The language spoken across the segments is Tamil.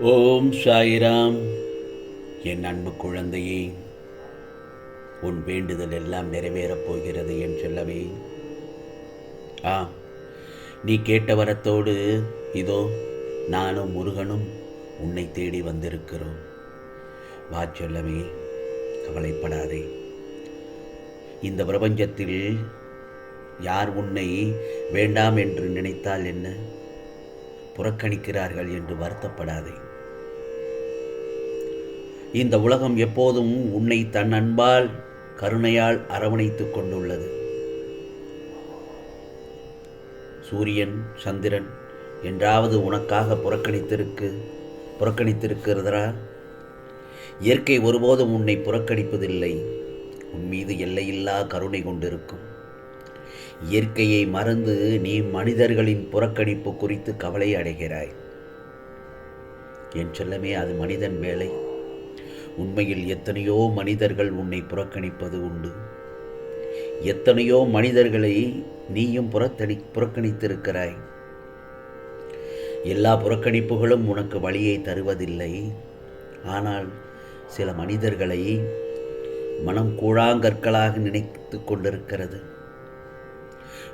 ஓம் சாயிராம். என் அன்பு குழந்தையே உன் வேண்டுதல் எல்லாம் நிறைவேறப் போகிறது என் சொல்லவே ஆ நீ கேட்ட வரத்தோடு இதோ நானும் முருகனும் உன்னை தேடி வந்திருக்கிறோம். வா சொல்லவே கவலைப்படாதே. இந்த பிரபஞ்சத்தில் யார் உன்னை வேண்டாம் என்று நினைத்தால் என்ன? புறக்கணிக்கிறார்கள் என்று வருத்தப்படாதே. இந்த உலகம் எப்போதும் உன்னை தன் அன்பால் கருணையால் அரவணைத்துக் கொண்டுள்ளது. சூரியன் சந்திரன் என்றாவது உனக்காக புறக்கணித்திருக்கு புறக்கணித்திருக்கிறதா இயற்கை ஒருபோதும் உன்னை புறக்கணிப்பதில்லை. உன் மீது எல்லையில்லா கருணை கொண்டிருக்கும். இயற்கையை மறந்து நீ மனிதர்களின் புறக்கணிப்பு குறித்து கவலை அடைகிறாய். என் செல்லமே அது மனிதன் வேலை உண்மையில் எத்தனையோ மனிதர்கள் உன்னை புறக்கணிப்பது உண்டு. எத்தனையோ மனிதர்களை நீயும் புறத்தணி புறக்கணித்திருக்கிறாய். எல்லா புறக்கணிப்புகளும் உனக்கு வழியை தருவதில்லை. ஆனால் சில மனிதர்களை மனம் கூழாங்கற்களாக நினைத்து கொண்டிருக்கிறது.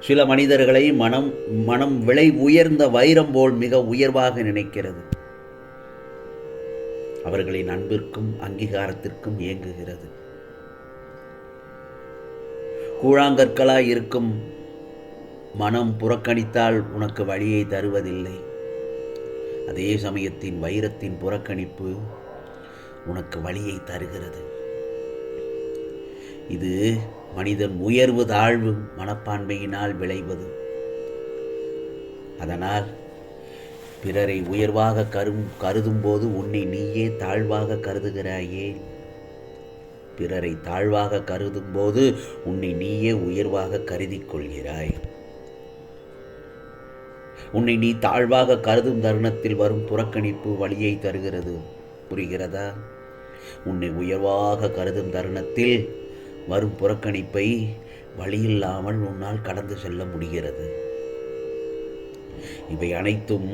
சில மனிதர்களை மனம் மனம் விலை உயர்ந்த வைரம் போல் மிக உயர்வாக நினைக்கிறது. அவர்களின் அன்பிற்கும் அங்கீகாரத்திற்கும் இயங்குகிறது. கூழாங்கற்களாய் இருக்கும் மனம் புறக்கணித்தால் உனக்கு வழியை தருவதில்லை. அதே சமயத்தின் வைரத்தின் புறக்கணிப்பு உனக்கு வழியை தருகிறது. இது மனிதன் உயர்வு தாழ்வு மனப்பான்மையினால் விளைவது. அதனால் பிறரை உயர்வாக கரும் கருதும் போது உன்னை நீயே தாழ்வாக கருதுகிறாயே. பிறரை தாழ்வாக கருதும் போது உன்னை நீயே உயர்வாக கருதி கொள்கிறாய் உன்னை நீ தாழ்வாக கருதும் தருணத்தில் வரும் புறக்கணிப்பு வழியை தருகிறது. புரிகிறதா? உன்னை உயர்வாக கருதும் தருணத்தில் வரும் புறக்கணிப்பை வழியில்லாமல் உன்னால் கடந்து செல்ல முடிகிறது. இவை அனைத்தும்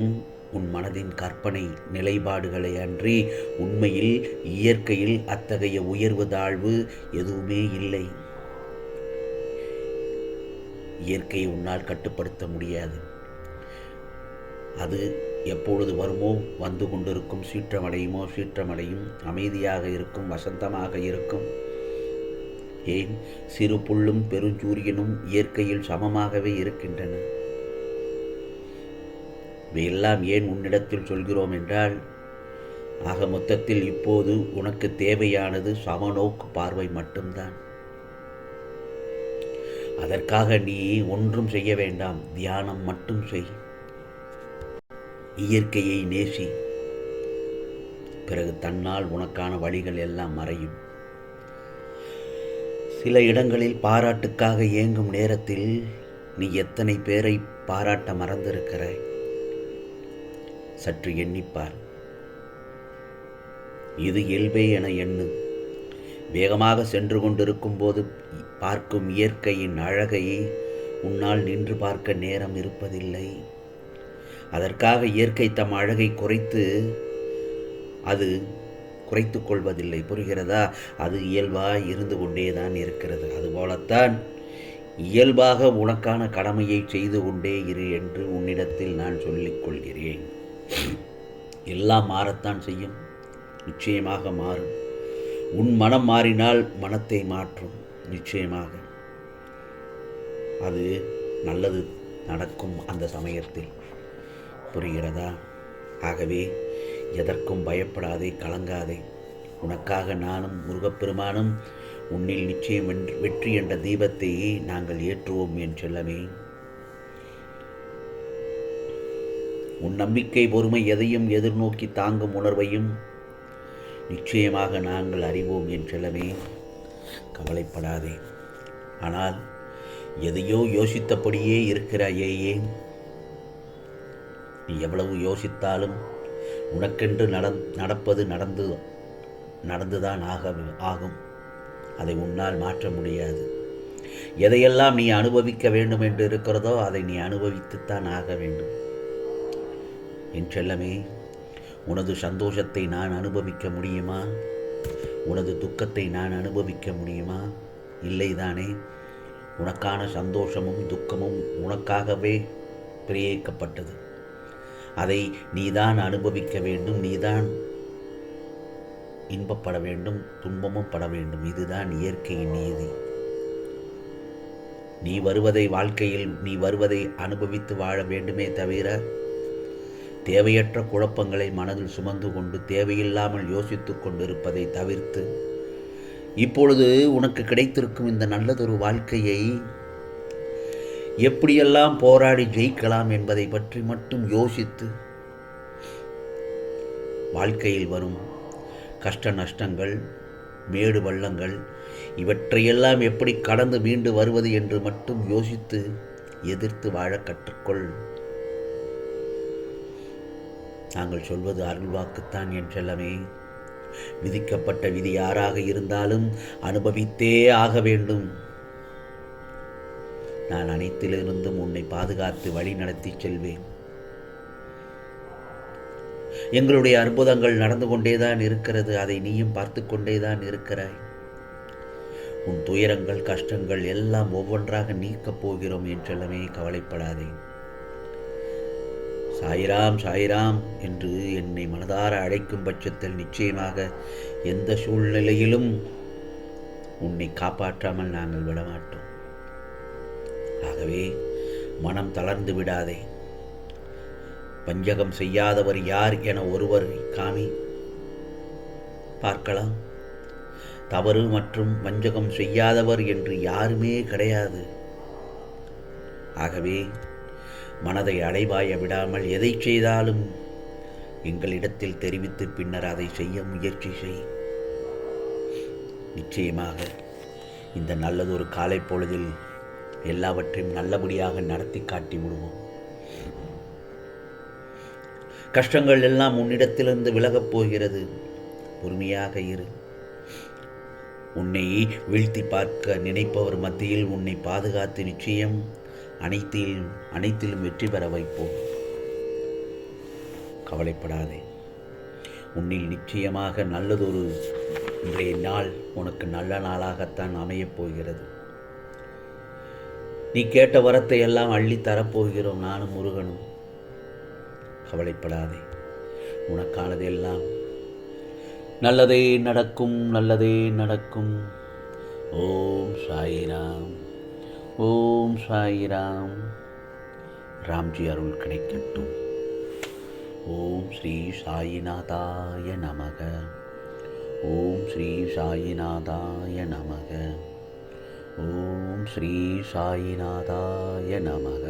உன் மனதின் கற்பனை நிலைப்பாடுகளை அன்றி உண்மையில் இயற்கையில் அத்தகைய உயர்வு தாழ்வு எதுவுமே இல்லை. இயற்கையை உன்னால் கட்டுப்படுத்த முடியாது. அது எப்பொழுது வருமோ வந்து கொண்டிருக்கும் சீற்றமடையுமோ சீற்றமடையும் அமைதியாக இருக்கும் வசந்தமாக இருக்கும். ஏன்? சிறு புல்லும் பெருஞ்சூரியனும் இயற்கையில் சமமாகவே இருக்கின்றன. இவையெல்லாம் ஏன் உன்னிடத்தில் சொல்கிறோம் என்றால் ஆக மொத்தத்தில் இப்போது உனக்கு தேவையானது சமநோக்கு பார்வை மட்டும்தான். அதற்காக நீ ஒன்றும் செய்ய வேண்டாம் தியானம் மட்டும் செய். இயற்கையை நேசி. பிறகு தன்னால் உனக்கான வழிகள் எல்லாம் மறையும். சில இடங்களில் பாராட்டுக்காக இயங்கும் நேரத்தில் நீ எத்தனை பேரை பாராட்ட மறந்திருக்கிறாய்? சற்று எண்ணிப்பார். இது இயல்பே என எண்ணு. வேகமாக சென்று கொண்டிருக்கும் போது பார்க்கும் இயற்கையின் அழகை உன்னால் நின்று பார்க்க நேரம் இருப்பதில்லை. அதற்காக இயற்கை தம் அழகை குறைத்து அது குறைத்து கொள்வதில்லை புரிகிறதா? அது இயல்பாக இருந்து கொண்டே தான் இருக்கிறது. அதுபோலத்தான் இயல்பாக உனக்கான கடமையை செய்து கொண்டே இரு என்று உன்னிடத்தில் நான் சொல்லிக்கொள்கிறேன் எல்லாம் மாறத்தான் செய்யும். நிச்சயமாக மாறும். உன் மனம் மாறினால் மனத்தை மாற்றும். நிச்சயமாக. அது நல்லது நடக்கும் அந்த சமயத்தில். புரிகிறதா? ஆகவே எதற்கும் பயப்படாதே கலங்காதே. உனக்காக நானும் முருகப்பெருமானும் உன்னில் நிச்சயம் வெற்றி என்ற தீபத்தை நாங்கள் ஏற்றுவோம் என் செல்லமே. உன் நம்பிக்கை பொறுமை எதையும் எதிர்நோக்கி தாங்கும் உணர்வையும் நிச்சயமாக நாங்கள் அறிவோம் என் செல்லமே. கவலைப்படாதே. ஆனால் எதையோ யோசித்தபடியே இருக்கிறாயே ஏன்? நீ எவ்வளவு யோசித்தாலும் உனக்கென்று நட நடப்பது நடந்து நடந்துதான் ஆக ஆகும். அதை உன்னால் மாற்ற முடியாது. எதையெல்லாம் நீ அனுபவிக்க வேண்டும் என்று இருக்கிறதோ அதை நீ அனுபவித்துத்தான் ஆக வேண்டும். என் செல்லமே உனது சந்தோஷத்தை நான் அனுபவிக்க முடியுமா? உனது துக்கத்தை நான் அனுபவிக்க முடியுமா? இல்லைதானே உனக்கான சந்தோஷமும் துக்கமும் உனக்காகவே பிரியக்கப்பட்டது. அதை நீதான் அனுபவிக்க வேண்டும் நீதான் இன்பப்பட வேண்டும் துன்பமும் பட வேண்டும். இதுதான் இயற்கையின் நீதி. நீ வருவதை வாழ்க்கையில் நீ வருவதை அனுபவித்து வாழ வேண்டுமே தவிர தேவையற்ற குழப்பங்களை மனதில் சுமந்து கொண்டு தேவையில்லாமல் யோசித்துக் கொண்டிருப்பதை தவிர்த்து இப்பொழுது உனக்கு கிடைத்திருக்கும் இந்த நல்லதொரு வாழ்க்கையை எப்படியெல்லாம் போராடி ஜெயிக்கலாம் என்பதை பற்றி மட்டும் யோசித்து வாழ்க்கையில் வரும் கஷ்ட நஷ்டங்கள் மேடு பள்ளங்கள் இவற்றையெல்லாம் எப்படி கடந்து மீண்டு வருவது என்று மட்டும் யோசித்து எதிர்த்து வாழ கற்றுக்கொள். நாங்கள் சொல்வது அருள்வாக்குத்தான் என் செல்லமே. விதிக்கப்பட்ட விதி யாராக இருந்தாலும் அனுபவித்தே ஆக வேண்டும். நான் அனைத்திலிருந்தும் உன்னை பாதுகாத்து வழி நடத்தி செல்வேன். எங்களுடைய அற்புதங்கள் நடந்து கொண்டேதான் இருக்கிறது அதை நீயும் பார்த்து கொண்டேதான் இருக்கிறாய். உன் துயரங்கள் கஷ்டங்கள் எல்லாம் ஒவ்வொன்றாக நீக்கப் போகிறோம் என்றெல்லாமே கவலைப்படாதே. சாயிராம் சாயிராம் என்று என்னை மனதார அழைக்கும் பட்சத்தில் நிச்சயமாக எந்த சூழ்நிலையிலும் உன்னை காப்பாற்றாமல் நாங்கள் விடமாட்டோம். ஆகவே மனம் தளர்ந்து விடாதே. வஞ்சகம் செய்யாதவர் யார் என ஒருவர் காமி. பார்க்கலாம். தவறு மற்றும் வஞ்சகம் செய்யாதவர் என்று யாருமே கிடையாது. ஆகவே மனதை அலைவாய விடாமல் எதை செய்தாலும் எங்களிடத்தில் தெரிவித்து பின்னர் அதை செய்ய முயற்சி செய். நிச்சயமாக இந்த நல்லதொரு காலை பொழுதில் எல்லாவற்றையும் நல்லபடியாக நடத்தி காட்டி விடுவோம். கஷ்டங்கள் எல்லாம் உன்னிடத்திலிருந்து விலகப் போகிறது. பொறுமையாக இரு. உன்னை வீழ்த்தி பார்க்க நினைப்பவர் மத்தியில் உன்னை பாதுகாத்து நிச்சயம் அனைத்திலும் அனைத்திலும் வெற்றி பெற வைப்போம். கவலைப்படாதே. உன்னில் நிச்சயமாக நல்லதொரு இன்றைய நாள் உனக்கு நல்ல நாளாகத்தான் அமையப் போகிறது. நீ கேட்ட வரத்தை எல்லாம் அள்ளி தரப்போகிறோம் நானும் முருகனும். கவலைப்படாதே உனக்கானது எல்லாம் நல்லதே நடக்கும் நல்லதே நடக்கும். ஓம் சாயிராம் ஓம் சாயிராம் ராம்ஜி அருள் கிடைக்கட்டும். ஓம் ஸ்ரீ சாயிநாதாய நமக. ஓம் ஸ்ரீ சாயிநாதாய நமக. ஸ்ரீ சாயிநாதாய நமக.